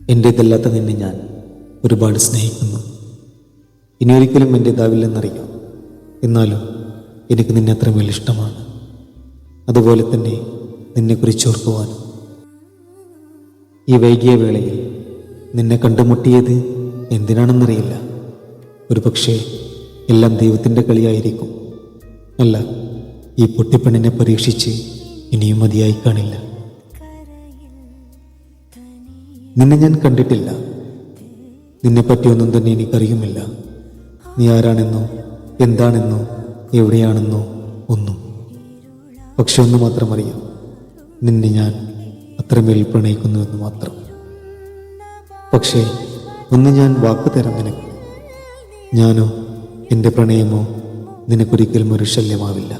എന്റേതല്ലാത്ത നിന്നെ ഞാൻ ഒരുപാട് സ്നേഹിക്കുന്നു. ഇനി ഒരിക്കലും എന്റേതാവില്ലെന്നറിയാം എന്നാലും എനിക്ക് നിന്നെ അത്രമേൽ ഇഷ്ടമാണ്. അതുപോലെ തന്നെ നിന്നെക്കുറിച്ച് ഓർക്കുവാനും. ഈ വൈകിയ വേളയിൽ നിന്നെ കണ്ടുമുട്ടിയത് എന്തിനാണെന്നറിയില്ല. ഒരു പക്ഷേ എല്ലാം ദൈവത്തിന്റെ കളിയായിരിക്കും. അല്ല ഈ പൊട്ടിപ്പെണ്ണിനെ പരീക്ഷിച്ച് ഇനിയും മതിയായി കാണില്ല. നിന്നെ ഞാൻ കണ്ടിട്ടില്ല. നിന്നെപ്പറ്റിയൊന്നും തന്നെ എനിക്കറിയുമില്ല. നീ ആരാണെന്നോ എന്താണെന്നോ എവിടെയാണെന്നോ ഒന്നും. പക്ഷെ ഒന്ന് മാത്രം അറിയാം. നിന്നെ ഞാൻ അത്രമേൽ പ്രണയിക്കുന്നുവെന്ന് മാത്രം. പക്ഷേ ഒന്ന് ഞാൻ വാക്ക് തരാം നിനക്ക്. ഞാനോ എന്റെ പ്രണയമോ നിനക്കൊരിക്കലും ഒരു ശല്യമാവില്ല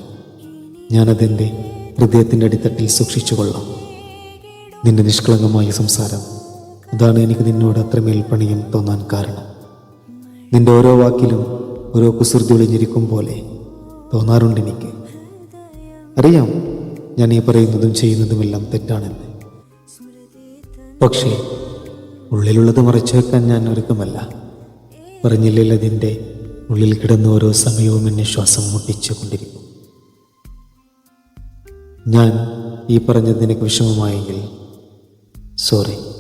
ഞാനതെന്റെ ഹൃദയത്തിന്റെ അടിത്തട്ടിൽ സൂക്ഷിച്ചു കൊള്ളാം നിന്റെ നിഷ്കളങ്കമായ സംസാരം അതാണ് എനിക്ക് നിന്നോട് അത്രമേൽ പണിയും തോന്നാൻ കാരണം. നിന്റെ ഓരോ വാക്കിലും ഓരോ കുസൃതി ഒളിഞ്ഞിരിക്കും പോലെ തോന്നാറുണ്ട് എനിക്ക്. അറിയാം ഞാൻ ഈ പറയുന്നതും ചെയ്യുന്നതുമെല്ലാം തെറ്റാണെന്ന്. പക്ഷേ ഉള്ളിലുള്ളത് മറച്ചു വെക്കാൻ ഞാൻ ഒരുക്കമല്ല. പറഞ്ഞില്ലെങ്കിൽ അതിന്റെ ഉള്ളിൽ കിടന്ന ഓരോ സമയവും എന്നെ ശ്വാസം മുട്ടിച്ചു കൊണ്ടിരിക്കും. ഞാൻ ഈ പറഞ്ഞത് വിഷമമായെങ്കിൽ സോറി